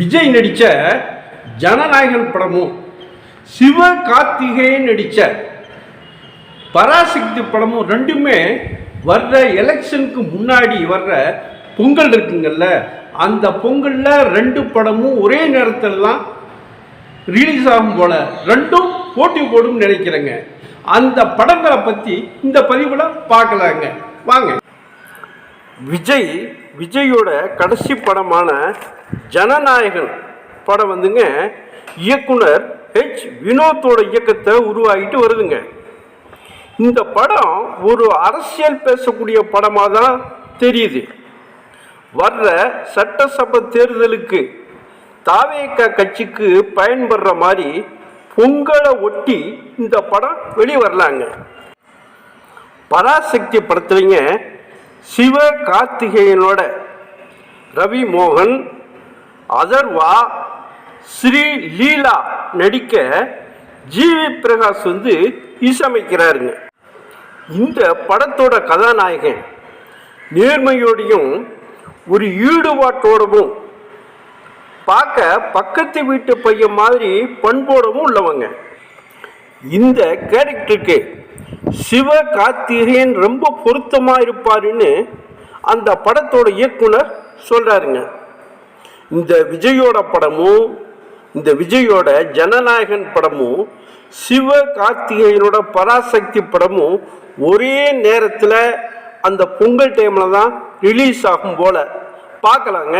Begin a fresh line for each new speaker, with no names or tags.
விஜய் நடித்த ஜனநாயகன் படமும் சிவ கார்த்திகேயன் நடித்த பராசக்தி படமும் ரெண்டுமே வர்ற எலெக்ஷனுக்கு முன்னாடி வர்ற பொங்கல் இருக்குங்கல்ல அந்த பொங்கலில் ரெண்டு படமும் ஒரே நேரத்தில் ரிலீஸ் ஆகும் போல. ரெண்டும் போட்டி போடும் நினைக்கிறேங்க. அந்த படங்களை பற்றி இந்த பதிவில் பார்க்கலாங்க. வாங்க. விஜய் விஜயோட கடைசி படமான ஜனநாயகன் படம் வந்துங்க இயக்குனர் ஹெச் வினோத்தோட இயக்கத்தை உருவாகிட்டு வருதுங்க. இந்த படம் ஒரு அரசியல் பேசக்கூடிய படமாக தான் தெரியுது. வர்ற சட்டசபை தேர்தலுக்கு தாவேக கட்சிக்கு பயன்படுற மாதிரி பொங்கலை ஒட்டி இந்த படம் வெளிவரலாங்க. பராசக்தி படத்துலைங்க சிவ கார்த்திகேயனோட ரவி மோகன் அதர்வா ஸ்ரீ லீலா நடிக்க ஜிவி பிரகாஷ் வந்து இசையமைக்கிறாருங்க. இந்த படத்தோட கதாநாயகன் நேர்மையோடையும் ஒரு ஈடுபாட்டோடவும் பார்க்க பக்கத்து வீட்டு பையன் மாதிரி பண்போடவும் உள்ளவங்க. இந்த கேரக்டருக்கு சிவ கார்த்திகேயன் ரொம்ப பொருத்தமாக இருப்பாருன்னு அந்த படத்தோட இயக்குனர் சொல்கிறாருங்க இந்த விஜயோட படமும் இந்த விஜயோட ஜனநாயகன் படமும் சிவ கார்த்திகேயனோட பராசக்தி படமும் ஒரே நேரத்தில் அந்த பொங்கல் டைமில் தான் ரிலீஸ் ஆகும் போல். பார்க்கலாங்க.